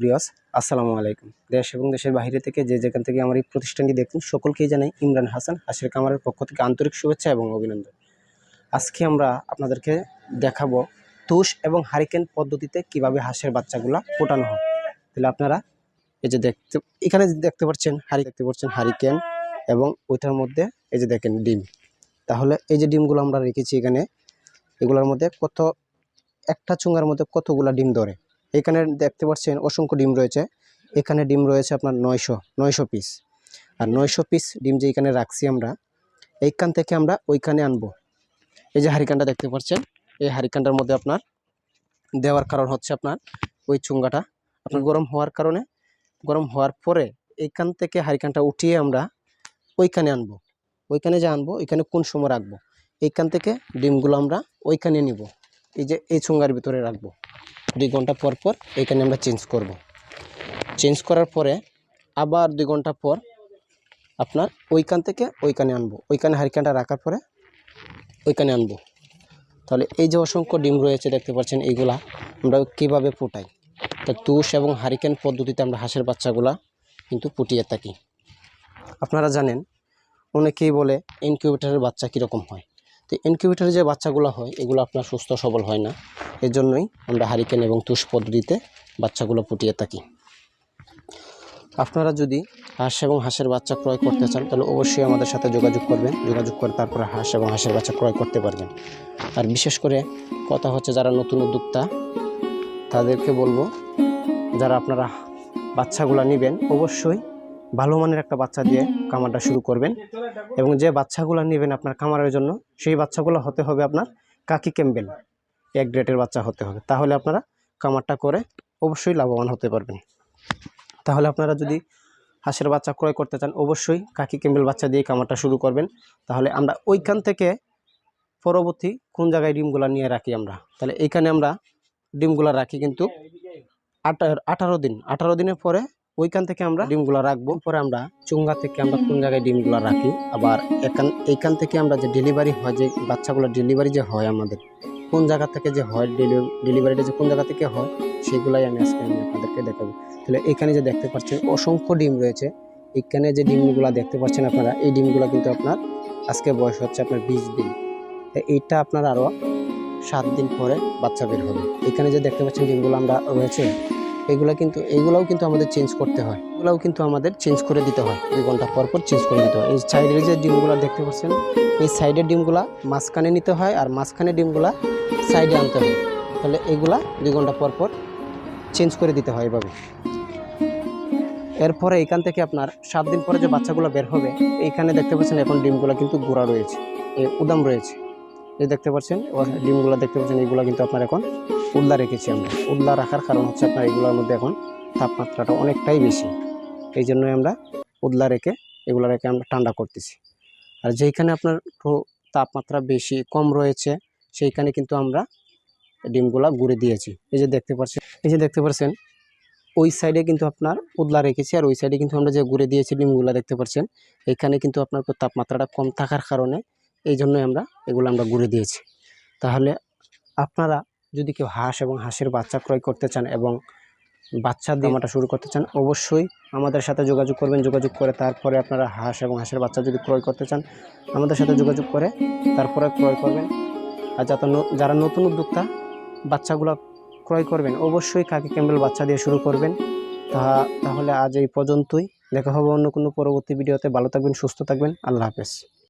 ব্রিয়াস আসসালামু আলাইকুম। দেশ এবং দেশের বাইরে থেকে যে যেখান থেকে আমার এই প্রতিষ্ঠানটি দেখুন সকলকেই জানাই ইমরান হাসান, হাসির কামারের পক্ষ থেকে আন্তরিক শুভেচ্ছা এবং অভিনন্দন। আজকে আমরা আপনাদেরকে দেখাবো তুষ এবং হারিকেন পদ্ধতিতে কীভাবে হাঁসের বাচ্চাগুলা ফোটানো হয়। তাহলে আপনারা এই যে দেখতে, এখানে দেখতে পাচ্ছেন, হারি দেখতে পাচ্ছেন হারিকেন এবং ওইটার মধ্যে এই যে দেখেন ডিম। তাহলে এই যে ডিমগুলো আমরা রেখেছি এখানে, এগুলোর মধ্যে কত, একটা চুঙ্গার মধ্যে কতগুলা ডিম ধরে? এখানে দেখতে পাচ্ছেন অসংখ্য ডিম রয়েছে। এখানে ডিম রয়েছে আপনার নয়শো নয়শো পিস আর নয়শো পিস ডিম যে এখানে রাখছি আমরা, এইখান থেকে আমরা ওইখানে আনব। এই যে হারিকানটা দেখতে পাচ্ছেন, এই হারিকানটার মধ্যে আপনার দেওয়ার কারণ হচ্ছে আপনার ওই চুঙ্গাটা আপনার গরম হওয়ার কারণে, গরম হওয়ার পরে এইখান থেকে হারিকানটা উঠিয়ে আমরা ওইখানে আনব। ওইখানে যে আনব, ওইখানে কোন সময় রাখব? এইখান থেকে ডিমগুলো আমরা ওইখানে নিব। এই যে এই চুঙ্গার ভিতরে রাখব। দুই ঘণ্টা পর পর এইখানে আমরা চেঞ্জ করব। চেঞ্জ করার পরে আবার দুই ঘণ্টা পর আপনার ওইখান থেকে ওইখানে আনব। ওইখানে হারিকানটা রাখার পরে ওইখানে আনব। তাহলে এই যে অসংখ্য ডিম রয়েছে, দেখতে পাচ্ছেন এইগুলা, আমরা কীভাবে ফুটাই? তা তুষ এবং হারিকেন পদ্ধতিতে আমরা হাঁসের বাচ্চাগুলা কিন্তু ফুটিয়ে থাকি। আপনারা জানেন অনেকেই বলে ইনকিউবেটারের বাচ্চা কীরকম হয়? তো ইনকিউবেটারের যে বাচ্চাগুলো হয়, এগুলো আপনার সুস্থ সবল হয় না। এর জন্যই আমরা হারিকেন এবং তুষ পদ্ধতিতে বাচ্চাগুলো ফুটিয়ে থাকি। আপনারা যদি হাঁস এবং হাঁসের বাচ্চা ক্রয় করতে চান, তাহলে অবশ্যই আমাদের সাথে যোগাযোগ করবেন। যোগাযোগ করে তারপরে হাঁস এবং হাঁসের বাচ্চা ক্রয় করতে পারবেন। আর বিশেষ করে কথা হচ্ছে যারা নতুন উদ্যোক্তা, তাদেরকে বলব, যারা আপনারা বাচ্চাগুলো নেবেন, অবশ্যই ভালো মানের একটা বাচ্চা দিয়ে কামারটা শুরু করবেন এবং যে বাচ্চাগুলো নেবেন আপনার খামারের জন্য সেই বাচ্চাগুলো হতে হবে আপনার কাকি ক্যাম্বেল। এক গ্রেটের বাচ্চা হতে হবে। তাহলে আপনারা কামারটা করে অবশ্যই লাভবান হতে পারবেন। তাহলে আপনারা যদি হাঁসের বাচ্চা ক্রয় করতে চান অবশ্যই কাকি ক্যাম্বেল বাচ্চা দিয়ে কামারটা শুরু করবেন। তাহলে আমরা ওইখান থেকে পরবর্তী কোন জায়গায় ডিমগুলো নিয়ে রাখি আমরা? তাহলে এইখানে আমরা ডিমগুলো রাখি কিন্তু আঠারো দিন। আঠারো দিনের পরে ওইখান থেকে আমরা ডিমগুলো রাখব। পরে আমরা চুঙ্গা থেকে আমরা কোন জায়গায় ডিমগুলো রাখি। আবার এখান, এইখান থেকে আমরা যে ডেলিভারি হয়, যে বাচ্চাগুলো ডেলিভারি যে হয় আমাদের, কোন জায়গা থেকে যে হয় ডেলিভারিটা যে কোন জায়গা থেকে হয়, সেগুলাই আমি আজকে আমি আপনাদেরকে দেখাবো। তাহলে এখানে যে দেখতে পাচ্ছেন, অসংখ্য ডিম রয়েছে। এখানে যে ডিমগুলো দেখতে পাচ্ছেন আপনারা, এই ডিমগুলো কিন্তু আপনার আজকে বয়স হচ্ছে আপনার বিশ দিন। এইটা আপনার আরও সাত দিন পরে বাচ্চা বের হবে। এখানে যে দেখতে পাচ্ছেন ডিমগুলো আমরা রয়েছে এগুলো কিন্তু, এগুলোও কিন্তু আমাদের চেঞ্জ করতে হয়। এগুলোও কিন্তু আমাদের চেঞ্জ করে দিতে হয়। দুই ঘণ্টা পর পর চেঞ্জ করে দিতে হয়। এই সাইডের যে ডিমগুলো দেখতে পাচ্ছেন, এই সাইডের ডিমগুলা মাঝখানে নিতে হয় আর মাঝখানে ডিমগুলা সাইডে আনতে হয়। তাহলে এগুলা দুই ঘণ্টা পর পর চেঞ্জ করে দিতে হয় এভাবে। এরপরে এখান থেকে আপনার সাত দিন পরে যে বাচ্চাগুলো বের হবে এইখানে দেখতে পাচ্ছেন এখন ডিমগুলো কিন্তু গোড়া রয়েছে এই উদাম রয়েছে। এই দেখতে পাচ্ছেন ডিমগুলো দেখতে পাচ্ছেন এইগুলো কিন্তু আপনার এখন উল্লা রেখেছি আমরা। উল্লা রাখার কারণ হচ্ছে আপনার এগুলোর মধ্যে এখন তাপমাত্রাটা অনেকটাই বেশি। এই জন্যই আমরা উদলা রেখে এগুলো রেখে আমরা ঠান্ডা করতেছি। আর যেইখানে আপনার একটু তাপমাত্রা বেশি কম রয়েছে, সেইখানে কিন্তু আমরা ডিমগুলা গুঁড়ে দিয়েছি। এই যে দেখতে পাচ্ছেন এই যে দেখতে পাচ্ছেন ওই সাইডে কিন্তু আপনার উদলা রেখেছি আর ওই সাইডে কিন্তু আমরা যে গুঁড়ে দিয়েছি ডিমগুলা দেখতে পাচ্ছেন এখানে কিন্তু আপনার তাপমাত্রাটা কম থাকার কারণে এই জন্যই আমরা এগুলো আমরা গুঁড়ে দিয়েছি। তাহলে আপনারা যদি কেউ হাঁস এবং হাঁসের বাচ্চা ক্রয় করতে চান এবং বাচ্চা দামাটা শুরু করতে চান, অবশ্যই আমাদের সাথে যোগাযোগ করবেন। যোগাযোগ করে তারপরে আপনারা হাঁস এবং হাঁসের বাচ্চা যদি ক্রয় করতে চান, আমাদের সাথে যোগাযোগ করে তারপরে ক্রয় করবেন। আর যাতে যারা নতুন উদ্যোক্তা, বাচ্চাগুলো ক্রয় করবেন, অবশ্যই কাকি ক্যাম্বেল বাচ্চা দিয়ে শুরু করবেন। তা তাহলে আজ এই পর্যন্তই। দেখা হবে অন্য কোনো পরবর্তী ভিডিওতে। ভালো থাকবেন, সুস্থ থাকবেন। আল্লাহ হাফেজ।